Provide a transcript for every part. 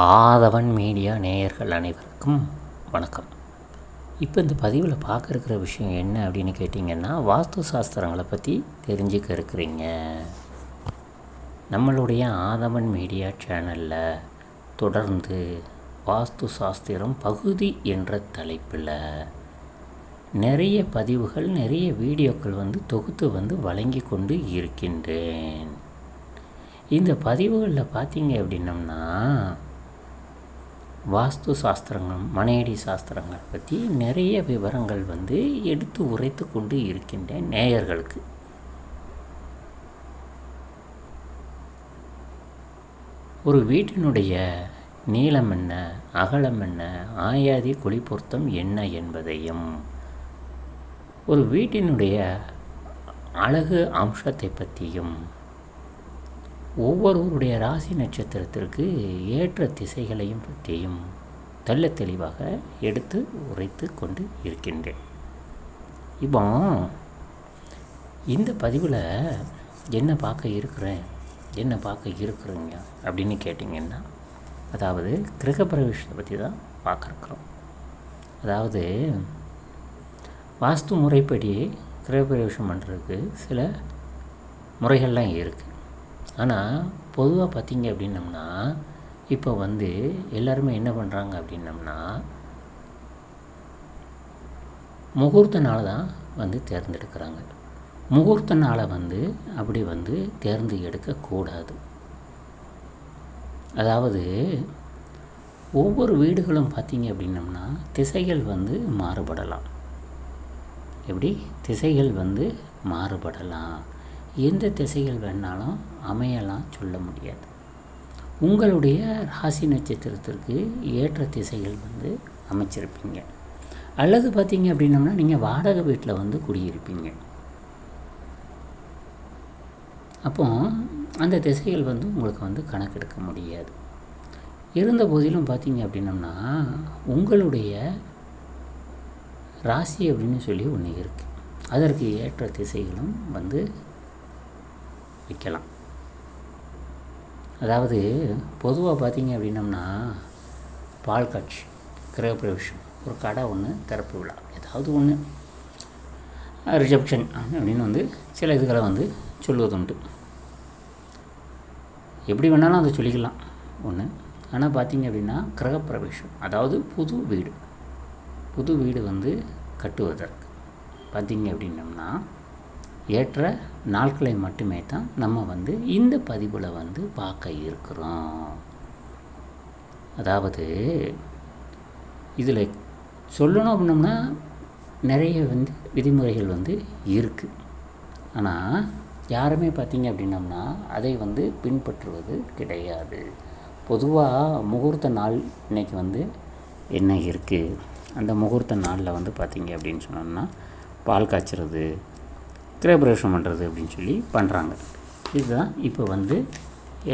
ஆதவன் media நேயர்கள் அனைவருக்கும் வணக்கம். இப்போ இந்த பதிவில் பார்க்க இருக்கிற விஷயம் என்ன அப்படின்னு கேட்டிங்கன்னா வாஸ்து சாஸ்திரங்களை பற்றி தெரிஞ்சுக்க இருக்கிறீங்க. நம்மளுடைய ஆதவன் மீடியா சேனலில் தொடர்ந்து வாஸ்து சாஸ்திரம் பகுதி என்ற தலைப்பில் நிறைய பதிவுகள் நிறைய வீடியோக்கள் வந்து தொகுத்து வந்து வழங்கி கொண்டு இருக்கின்றேன். இந்த பதிவுகளில் பார்த்தீங்க அப்படின்னம்னா வாஸ்து சாஸ்திரங்கள் மனையடி சாஸ்திரங்கள் பற்றி நிறைய விவரங்கள் வந்து எடுத்து உரைத்து கொண்டு இருக்கின்ற நேயர்களுக்கு. ஒரு வீட்டினுடைய நீளம் என்ன அகலம் என்ன ஆயாதி கொழிபொருத்தம் என்ன என்பதையும் ஒரு வீட்டினுடைய அழகு அம்சத்தை பற்றியும் ஒவ்வொருவருடைய ராசி நட்சத்திரத்திற்கு ஏற்ற திசைகளையும் பற்றியும் தெல்ல தெளிவாக எடுத்து உரைத்து கொண்டு இருக்கின்றேன். இப்போ இந்த பதிவில் என்ன பார்க்க இருக்கிறேன் என்ன பார்க்க இருக்கிறீங்க அப்படின்னு கேட்டிங்கன்னா அதாவது கிரகப்பிரவேசத்தை பற்றி தான் பார்க்குறோம். அதாவது வாஸ்து முறைப்படி கிரகப்பிரவேசம் பண்ணுறதுக்கு சில முறைகள்லாம் இருக்குது ஆனால் பொதுவாக பார்த்தீங்க அப்படின்னம்னா இப்போ வந்து எல்லாருமே என்ன பண்ணுறாங்க அப்படின்னம்னா முகூர்த்த நாளை தான் வந்து தேர்ந்தெடுக்கிறாங்க. முகூர்த்த நாளை வந்து அப்படி வந்து தேர்ந்து எடுக்கக்கூடாது அதாவது ஒவ்வொரு வீடுகளும் பார்த்தீங்க அப்படின்னம்னா திசைகள் வந்து மாறுபடலாம். எப்படி? திசைகள் வந்து மாறுபடலாம். எந்த திசைகள் வேணாலும் அமையலாம் சொல்ல முடியாது. உங்களுடைய ராசி நட்சத்திரத்திற்கு ஏற்ற திசைகள் வந்து அமைச்சிருப்பீங்க. அல்லது பார்த்தீங்க அப்படின்னம்னா நீங்கள் வாடகை வீட்டில் வந்து குடியிருப்பீங்க. அப்போ அந்த திசைகள் வந்து உங்களுக்கு வந்து கணக்கெடுக்க முடியாது. இருந்த போதிலும் பார்த்தீங்க அப்படின்னம்னா உங்களுடைய ராசி அப்படின்னு சொல்லி ஒன்று இருக்குது அதற்கு ஏற்ற திசைகளும் வந்து வைக்கலாம். அதாவது பொதுவாக பார்த்தீங்க அப்படின்னம்னா பால் காட்சி கிரகப்பிரவேஷம் ஒரு கடை ஒன்று திறப்பு விழா ஏதாவது ஒன்று ரிசப்ஷன் அப்படின்னு வந்து சில இதுகளை வந்து சொல்லுவதுண்டு எப்படி வேணாலும் அதை சொல்லிக்கலாம் ஒன்று ஆனால் பார்த்தீங்க அப்படின்னா கிரகப்பிரவேஷம் அதாவது புது வீடு. புது வீடு வந்து கட்டுவதற்கு. பார்த்தீங்க அப்படின்னம்னா ஏற்ற நாட்களை மட்டுமே தான் நம்ம வந்து இந்த பதிவில் வந்து பார்க்க இருக்கிறோம். அதாவது இதில் சொல்லணும் அப்படின்னம்னா நிறைய வந்து விதிமுறைகள் வந்து இருக்குது ஆனால் யாருமே பார்த்தீங்க அப்படின்னம்னா அதை வந்து பின்பற்றுவது கிடையாது. பொதுவாக முகூர்த்த நாள் இன்றைக்கி வந்து என்ன இருக்குது அந்த முகூர்த்த நாளில் வந்து பார்த்தீங்க அப்படின்னு சொன்னோம்னா பால் காய்ச்சறது கிரகப்பிரவேசம் பண்ணுறது அப்படின்னு சொல்லி பண்ணுறாங்க இதுதான் இப்போ வந்து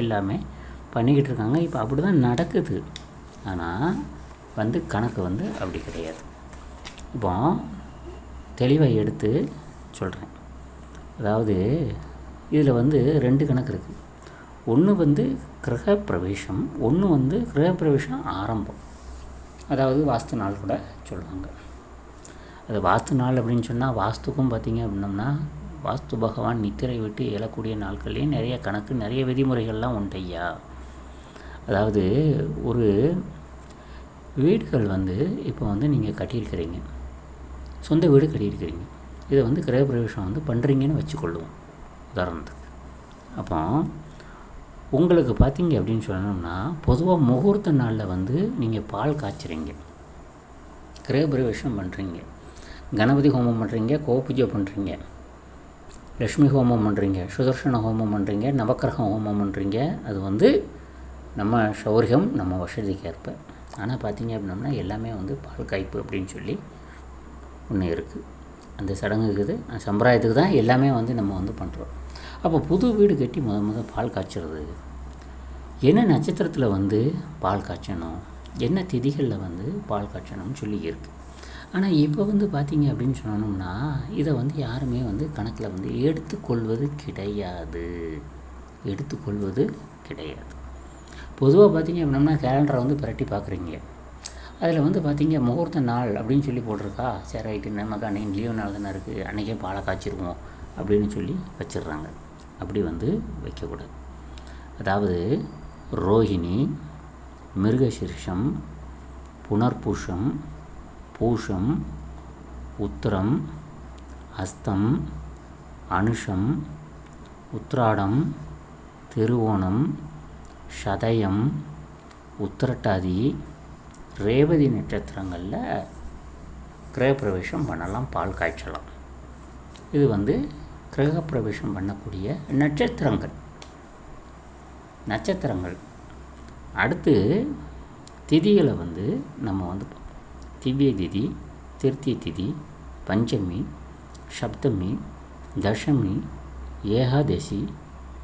எல்லாமே பண்ணிக்கிட்டு இருக்காங்க. இப்போ அப்படி தான் நடக்குது. ஆனால் வந்து கணக்கு வந்து அப்படி கிடையாது. இப்போ தெளிவாக எடுத்து சொல்கிறேன் அதாவது இதில் வந்து ரெண்டு கணக்கு இருக்குது ஒன்று வந்து கிரகப்பிரவேசம் ஒன்று வந்து கிரகப்பிரவேசம் ஆரம்பம். அதாவது வாஸ்து நாள் கூட சொல்லுவாங்க. அது வாஸ்து நாள் அப்படின்னு சொன்னால் வாஸ்துக்கும் பார்த்திங்க அப்படின்னம்னா வாஸ்து பகவான் நித்திரை விட்டு எழக்கூடிய நாட்கள்லேயும் நிறைய கணக்கு நிறைய விதிமுறைகள்லாம் உண்டையா அதாவது ஒரு வீடுகள் வந்து இப்போ வந்து நீங்கள் கட்டியிருக்கிறீங்க. சொந்த வீடு கட்டியிருக்கிறீங்க. இதை வந்து கிரகப்பிரவேசம் வந்து பண்ணுறீங்கன்னு வச்சுக்கொள்ளுவோம் உதாரணத்துக்கு. அப்போ உங்களுக்கு பார்த்தீங்க அப்படின்னு சொன்னோம்னா பொதுவாக முகூர்த்த நாளில் வந்து நீங்கள் பால் காய்ச்சுறீங்க. கிரகப்பிரவேசம் பண்ணுறீங்க கணபதி ஹோமம் பண்ணுறீங்க கோபூஜை பண்ணுறீங்க லக்ஷ்மி ஹோமம் பண்ணுறீங்க சுதர்சன ஹோமம் பண்ணுறீங்க நவக்கிரக ஹோமம் பண்ணுறீங்க அது வந்து நம்ம சௌரியம் நம்ம வசதிக்கு ஏற்ப. ஆனால் பார்த்தீங்க அப்படின்னம்னா எல்லாமே வந்து பால் காய்ப்பு அப்படின்னு சொல்லி ஒன்று இருக்குது அந்த சடங்குக்கு இது அந்த சம்பிரதாயத்துக்கு தான் எல்லாமே வந்து நம்ம வந்து பண்ணுறோம் அப்போ புது வீடு கட்டி முத முத பால் காய்ச்சறது. என்ன நட்சத்திரத்தில் வந்து பால் காய்ச்சணும்? என்ன திதிகளில் வந்து பால் காய்ச்சணும்னு சொல்லி இருக்குது ஆனால் இப்போ வந்து பார்த்தீங்க அப்படின்னு சொன்னோம்னா இதை வந்து யாருமே வந்து கணக்கில் வந்து எடுத்துக்கொள்வது கிடையாது. எடுத்துக்கொள்வது கிடையாது. பொதுவாக பார்த்தீங்க அப்படின்னா கேலண்டரை வந்து பிரட்டி பார்க்குறீங்க அதில் வந்து பார்த்தீங்க முகூர்த்த நாள் அப்படின்னு சொல்லி போட்டிருக்கா சரி ரைட்டு நமக்கு அன்றைக்கி லீவு நாள் தானே இருக்குது அன்றைக்கே பாலை காய்ச்சிருவோம் அப்படின்னு சொல்லி வச்சிடுறாங்க. அப்படி வந்து வைக்கக்கூடாது. அதாவது ரோஹிணி மிருகசீர்ஷம் புனர்பூஷம் பூஷம் உத்திரம் அஸ்தம் அனுஷம் உத்ராடம் திருவோணம் சதயம் உத்திரட்டாதி ரேவதி நட்சத்திரங்களில் கிரகப்பிரவேசம் பண்ணலாம் பால் காய்ச்சலாம். இது வந்து கிரகப்பிரவேசம் பண்ணக்கூடிய நட்சத்திரங்கள். நட்சத்திரங்கள். அடுத்து திதிகளை வந்து நம்ம வந்து திவ்ய திதி திருத்திய திதி பஞ்சமி சப்தமி தசமி ஏகாதசி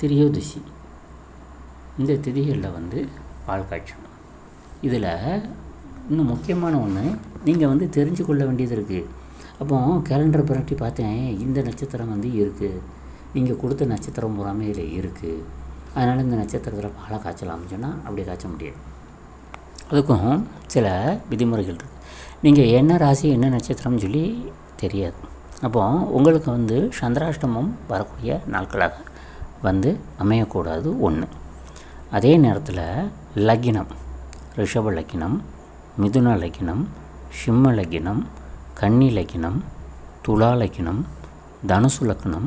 திரியோதசி. இந்த திதிகளில் வந்து பால் காய்ச்சணும். இதில் இன்னும் முக்கியமான ஒன்று நீங்கள் வந்து தெரிஞ்சு கொள்ள வேண்டியது இருக்குது அப்போ கேலண்டர் புரட்டி பார்த்தேன் இந்த நட்சத்திரம் வந்து இருக்குது நீங்கள் கொடுத்த நட்சத்திரம் பூராமே இதில் இருக்குது அதனால் இந்த நட்சத்திரத்தில் பாலை காய்ச்சலாம்னு சொன்னால் அப்படி காய்ச்ச முடியாது. அதுக்கும் சில விதிமுறைகள் இருக்குது நீங்கள் என்ன ராசி என்ன நட்சத்திரம்னு சொல்லி தெரியாது. அப்போது உங்களுக்கு வந்து சந்திராஷ்டமம் வரக்கூடிய நாட்களாக வந்து அமையக்கூடாது ஒன்று அதே நேரத்தில் லக்கினம் ரிஷப லக்கினம் மிதுன லக்கினம் சிம்ம லக்கினம் கன்னி லக்கினம் துலா லக்கினம் தனுசு லக்னம்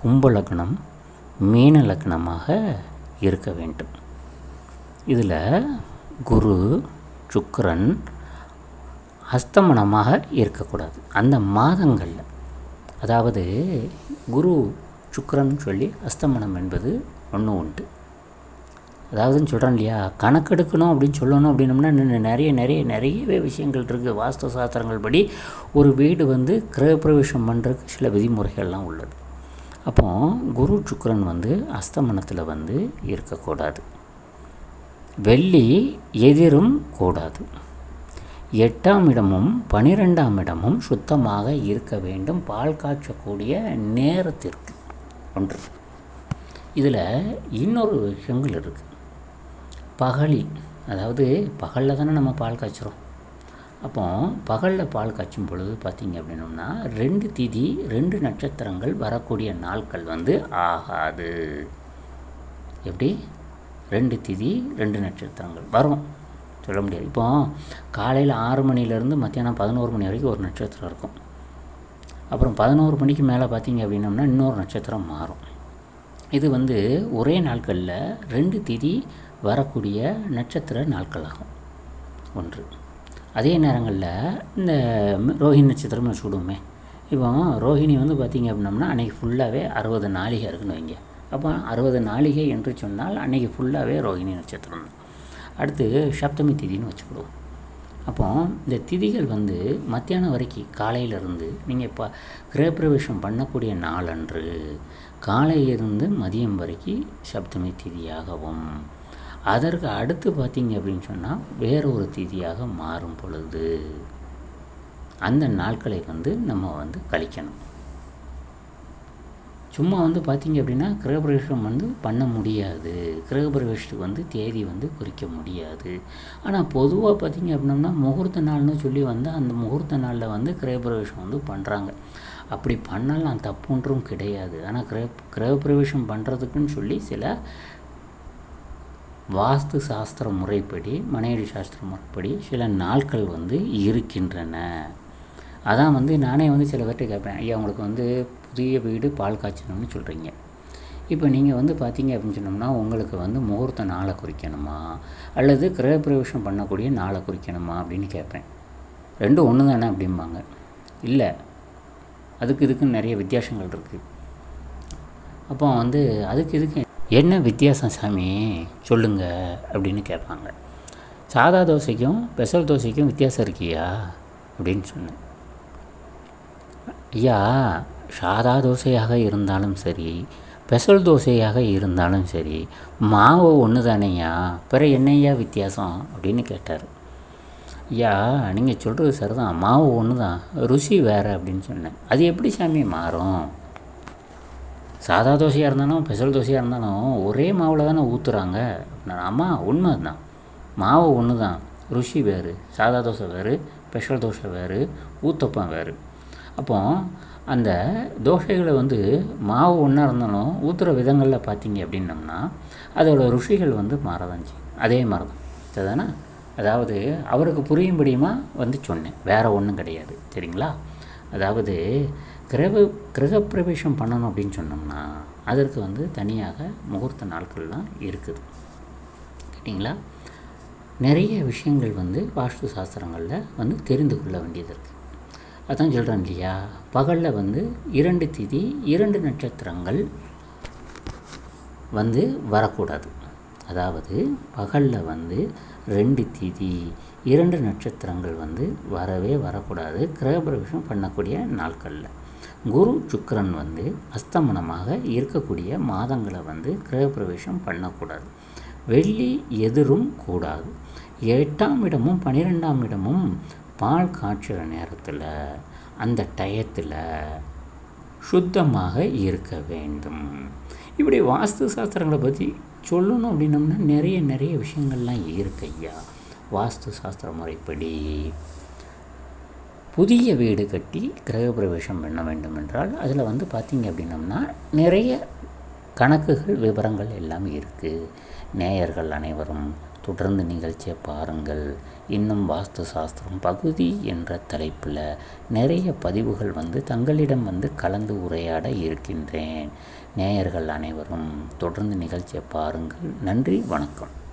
கும்ப லக்னம் மீன லக்னமாக இருக்க வேண்டும். இதில் குரு சுக்கரன் அஸ்தமனமாக இருக்கக்கூடாது. அந்த மாதங்களில். அதாவது குரு சுக்கரன் சொல்லி அஸ்தமனம் என்பது ஒன்று உண்டு. அதாவதுன்னு சொல்கிறேன் இல்லையா? கணக்கெடுக்கணும் அப்படின்னு சொல்லணும் அப்படின்னம்னா இன்னும் நிறைய நிறைய நிறையவே விஷயங்கள் இருக்குது வாஸ்து சாஸ்திரங்கள் படி ஒரு வீடு வந்து கிரகப்பிரவேசம் பண்ணுறதுக்கு சில விதிமுறைகள்லாம் உள்ளது. அப்போ குரு சுக்கரன் வந்து அஸ்தமனத்தில் வந்து இருக்கக்கூடாது. வெள்ளி எதிரும் கூடாது. எட்டாம் இடமும் பனிரெண்டாம் இடமும் சுத்தமாக இருக்க வேண்டும். பால் காய்ச்சக்கூடிய நேரத்திற்கு. ஒன்று. இதில் இன்னொரு விஷயங்கள் இருக்குது பகலி அதாவது பகலில் தானே நம்ம பால் காய்ச்சுறோம். அப்போ பகலில் பால் காய்ச்சும் பொழுது பார்த்திங்க அப்படின்னோம்னா ரெண்டு திதி ரெண்டு நட்சத்திரங்கள் வரக்கூடிய நாட்கள் வந்து ஆகாது. எப்படி? ரெண்டு திதி ரெண்டு நட்சத்திரங்கள். வரும். சொல்ல முடியாது. இப்போ காலையில் ஆறு மணிலேருந்து மத்தியானம் பதினோரு மணி வரைக்கும் ஒரு நட்சத்திரம் இருக்கும். அப்புறம் பதினோரு மணிக்கு மேலே பார்த்தீங்க அப்படின்னம்னா இன்னொரு நட்சத்திரம் மாறும். இது வந்து ஒரே நாட்களில் ரெண்டு திதி வரக்கூடிய நட்சத்திர நாட்கள் ஆகும் ஒன்று. அதே நேரங்களில் இந்த ரோஹிணி நட்சத்திரம் வச்சுக்கிடுவோமே. இப்போ ரோஹிணி வந்து பார்த்திங்க அப்படின்னம்னா அன்றைக்கி ஃபுல்லாகவே அறுபது நாளிகை இருக்குன்னு வைங்க. அப்போ அறுபது நாளிகை என்று சொன்னால் அன்றைக்கி ஃபுல்லாகவே ரோஹிணி நட்சத்திரம். தான் அடுத்து சப்தமி திதின்னு வச்சுக்கிடுவோம். அப்போ இந்த திதிகள் வந்து மத்தியானம் வரைக்கும் காலையிலேருந்து நீங்கள் இப்போ கிரகப்பிரவேசம் பண்ணக்கூடிய நாளன்று காலையிலிருந்து மதியம் வரைக்கும் சப்தமி திதியாகவும். அதற்கு அடுத்து பார்த்தீங்க அப்படின்னு சொன்னால் வேற ஒரு திதியாக மாறும் பொழுது. அந்த நாட்களை வந்து நம்ம வந்து கழிக்கணும். சும்மா வந்து பார்த்தீங்க அப்படின்னா கிரகப்பிரவேசம் வந்து பண்ண முடியாது. கிரகப்பிரவேசத்துக்கு வந்து தேதி வந்து குறிக்க முடியாது. ஆனால் பொதுவாக பார்த்தீங்க அப்படின்னா முகூர்த்த நாள்னு சொல்லி வந்து அந்த முகூர்த்த நாளில் வந்து கிரகப்பிரவேசம் வந்து பண்ணுறாங்க அப்படி பண்ணலாம் தப்புன்றும் கிடையாது. ஆனால் கிரக கிரகப்பிரவேசம் பண்ணுறதுக்குன்னு சொல்லி சில வாஸ்து சாஸ்திர முறைப்படி மனையடி சாஸ்திர முறைப்படி சில நாட்கள் வந்து இருக்கின்றன. அதான் வந்து நானே வந்து சில பேர்கிட்ட கேட்பேன் ஐயா உங்களுக்கு வந்து புதிய வீடு பால் காய்ச்சணும்னு சொல்கிறீங்க இப்போ நீங்கள் வந்து பார்த்தீங்க அப்படின்னு சொன்னோம்னா உங்களுக்கு வந்து முகூர்த்த நாளை குறிக்கணுமா? அல்லது கிரகப்பிரவேசம் பண்ணக்கூடிய நாளை குறிக்கணுமா அப்படின்னு கேட்பேன் ரெண்டும் ஒன்று தானே அப்படிம்பாங்க. இல்லை அதுக்கு இதுக்கு நிறைய வித்தியாசங்கள் இருக்குது அப்போ வந்து அதுக்கு இதுக்கு என்ன வித்தியாசம் சாமி? சொல்லுங்கள் அப்படின்னு கேட்பாங்க சாதா தோசைக்கும் ஸ்பெஷல் தோசைக்கும் வித்தியாசம் இருக்கியா? அப்படின்னு சொன்னேன். ஐயா சாதா தோசையாக இருந்தாலும் சரி பெசல் தோசையாக இருந்தாலும் சரி மாவு ஒன்று தானேயா பிற என்னையா வித்தியாசம்? அப்படின்னு கேட்டார். ஐயா நீங்கள் சொல்கிறது சரிதான். மாவு ஒன்று தான் ருசி வேறு அப்படின்னு சொன்னேன். அது எப்படி சாமி மாறும்? சாதா தோசையாக இருந்தாலும் பெசல் தோசையாக இருந்தாலும் ஒரே மாவில் தானே ஊற்றுறாங்க நான் அம்மா உண்மை தான் மாவு ஒன்று தான் ருசி வேறு. சாதா தோசை வேறு ஸ்பெஷல் தோசை வேறு ஊத்தப்பம் வேறு. அப்போ அந்த தோசைகளை வந்து மாவு ஒன்றா இருந்தாலும் ஊற்றுற விதங்களில் பார்த்தீங்க அப்படின்னம்னா அதோட ருசிகள் வந்து மாறதாஞ்சி அதே மாதிரி தான் சரிதானே? அதாவது அவருக்கு புரியும்படியுமா வந்து சொன்னேன். வேறு ஒன்றும் கிடையாது. சரிங்களா? அதாவது கிரக கிரகப்பிரவேசம் பண்ணணும் அப்படின்னு சொன்னோம்னா அதற்கு வந்து தனியாக முகூர்த்த நாட்கள்லாம் இருக்குது. கேட்டிங்களா? நிறைய விஷயங்கள் வந்து வாஸ்து சாஸ்திரங்களில் வந்து தெரிந்து கொள்ள வேண்டியது இருக்குது அதான் சொல்கிறேன் இல்லையா? பகலில் வந்து இரண்டு திதி இரண்டு நட்சத்திரங்கள் வந்து வரக்கூடாது. அதாவது பகலில் வந்து ரெண்டு திதி இரண்டு நட்சத்திரங்கள் வந்து வரவே வரக்கூடாது. கிரகப்பிரவேசம் பண்ணக்கூடிய நாட்களில். குரு சுக்கரன் வந்து அஸ்தமனமாக இருக்கக்கூடிய மாதங்களை வந்து கிரகப்பிரவேசம் பண்ணக்கூடாது. வெள்ளி எதிரும் கூடாது. எட்டாம் இடமும் பனிரெண்டாம் இடமும் பால் காய்ச்சுற நேரத்தில் அந்த டயத்தில் சுத்தமாக இருக்க வேண்டும். இப்படி வாஸ்து சாஸ்திரங்களை பற்றி சொல்லணும் அப்படின்னம்னா நிறைய நிறைய விஷயங்கள்லாம் இருக்கு ஐயா. வாஸ்து சாஸ்திர முறைப்படி புதிய வீடு கட்டி கிரகப்பிரவேசம் பண்ண வேண்டும் என்றால் அதில் வந்து பார்த்திங்க அப்படின்னம்னா நிறைய கணக்குகள் விவரங்கள் எல்லாம் இருக்குது நேயர்கள் அனைவரும் தொடர்ந்து நிகழ்ச்சியை பாருங்கள். இன்னும் வாஸ்து சாஸ்திரம் பகுதி என்ற தலைப்பில் நிறைய பதிவுகள் வந்து தங்களிடம் வந்து கலந்து உரையாட இருக்கின்றேன். நேயர்கள் அனைவரும் தொடர்ந்து நிகழ்ச்சியை பாருங்கள். நன்றி வணக்கம்.